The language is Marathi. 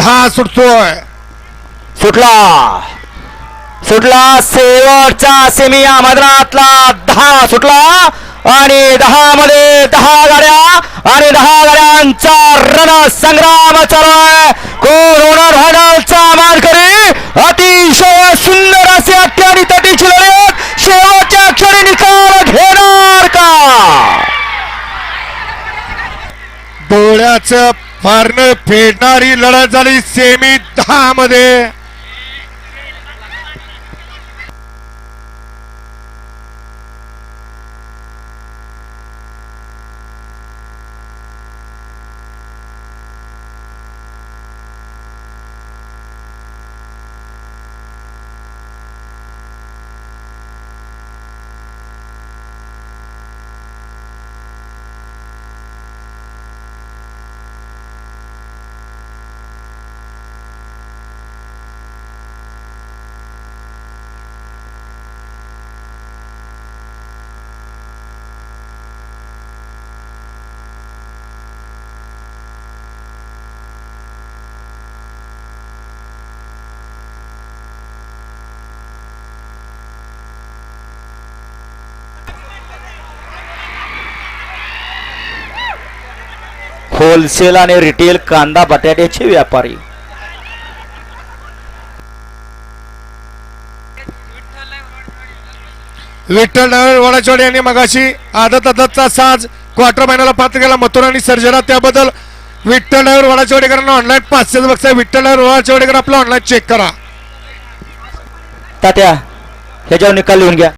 दहा सुटतोय. सुटला. सुटला शेवटचा सेमी या मैदानातला दहा सुटला आणि दहा मध्ये दहा गाड्या आणि दहा गाड्यांचा रण संग्राम चालू आहे कोण होणार मानकरी अतिशय सुंदर असे अट्ट्याने तटीची लढत शेवटच्या क्षणी निकाल घेणार का? डोळ्याचं मारणं फेडणारी लढत झाली सेमी दहा मध्ये होलसेल आणि रिटेल कांदा बटाट्याचे व्यापारी. विठ्ठल नगर वडाचोड यांनी मगाशी आदत आदतचा साज क्वार्टर फायनलला पात्र केला. मथुरा आणि सर्जरा त्याबद्दल विठ्ठल नगर वडाचोडेकरांना ऑनलाईन पाचशे बघता विठ्ठल नगर वडाचोडेकर आपला ऑनलाईन चेक करा. तात्या ह्याच्यावर निकाल लिहून घ्या.